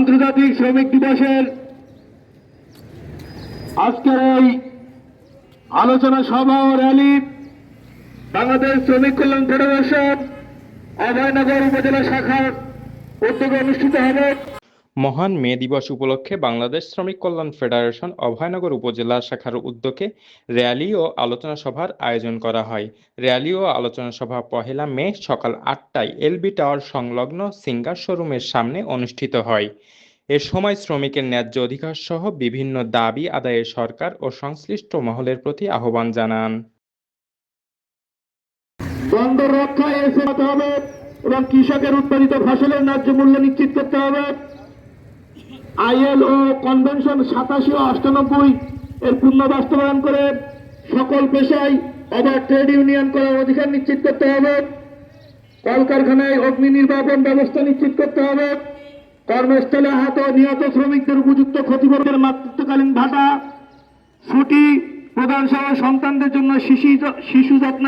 আন্তর্জাতিক শ্রমিক দিবসের আজকের এই আলোচনা সভা ও র্যালি বাংলাদেশ শ্রমিক কল্যাণ ফেডারেশন অভয়নগর উপজেলা শাখার উদ্যোগে অনুষ্ঠিত হবে। মহান মে দিবস উপলক্ষে বাংলাদেশ শ্রমিক কল্যাণ ফেডারেশন অভয়নগর উপজেলা শাখার উদ্যোগে র্যালি ও আলোচনা সভার আয়োজন করা হয়। র্যালি ও আলোচনা সভা পহেলা মে সকাল আটটায় এলবি টাওয়ার সংলগ্ন সিঙ্গার শোরুমের সামনে অনুষ্ঠিত হয়। এ সময় শ্রমিকের ন্যায্য অধিকার সহ বিভিন্ন দাবি আদায়ে সরকার ও সংশ্লিষ্ট মহলের প্রতি আহ্বান জানান। বন্দর হবে এবং কৃষকের উৎপাদিত ফসলের ন্যায্য মূল্য নিশ্চিত করতে হবে। আইএলও কনভেনশন সাতাশি ও অষ্টানব্বই এর পূর্ণ বাস্তবায়ন করে সকল পেশায় আবার ট্রেড ইউনিয়ন করার অধিকার নিশ্চিত করতে হবে। কলকারখানায় অগ্নি নির্বাপন ব্যবস্থা নিশ্চিত করতে হবে। কর্মস্থলে আহত নিহত শ্রমিকদের উপযুক্ত ক্ষতিপূরণের মাতৃত্বকালীন ভাতা, ছুটি প্রদান সহ সন্তানদের জন্য শিশু শিশু যত্ন